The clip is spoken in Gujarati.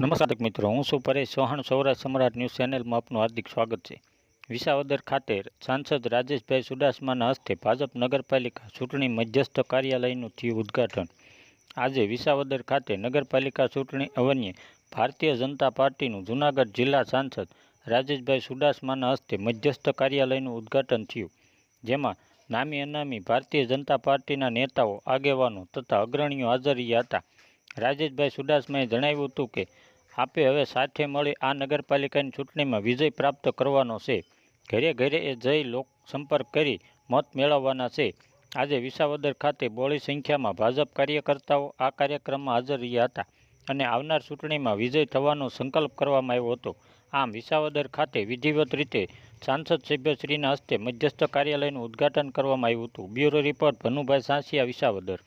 નમસ્કાર મિત્રો, હું છું પરેશ ચૌહાણ. સૌરાષ્ટ્ર સમ્રાટ ન્યૂઝ ચેનલમાં આપનું હાર્દિક સ્વાગત છે. વિસાવદર ખાતે સાંસદ રાજેશભાઈ સુડાસમાના હસ્તે ભાજપ નગરપાલિકા ચૂંટણી મધ્યસ્થ કાર્યાલયનું થયું ઉદ્ઘાટન. આજે વિસાવદર ખાતે નગરપાલિકા ચૂંટણી અવન્યે ભારતીય જનતા પાર્ટીનું જૂનાગઢ જિલ્લા સાંસદ રાજેશભાઈ સુડાસમાના હસ્તે મધ્યસ્થ કાર્યાલયનું ઉદ્ઘાટન થયું. જેમાં નામી અનામી ભારતીય જનતા પાર્ટીના નેતાઓ, આગેવાનો તથા અગ્રણીઓ હાજર હતા. રાજેશભાઈ ચુડાસમાએ જણાવ્યું હતું કે, આપે હવે સાથે મળી આ નગરપાલિકાની ચૂંટણીમાં વિજય પ્રાપ્ત કરવાનો છે. ઘરે ઘરે એ જઈ લોક સંપર્ક કરી મત મેળવવાના છે. આજે વિસાવદર ખાતે બોળી સંખ્યામાં ભાજપ કાર્યકર્તાઓ આ કાર્યક્રમમાં હાજર રહ્યા હતા અને આવનાર ચૂંટણીમાં વિજય થવાનો સંકલ્પ કરવામાં આવ્યો હતો. આમ વિસાવદર ખાતે વિધિવત રીતે સાંસદ સભ્યશ્રીના હસ્તે મધ્યસ્થ કાર્યાલયનું ઉદ્ઘાટન કરવામાં આવ્યું હતું. Bureau report Bhanubhai Sansiya Visavadar.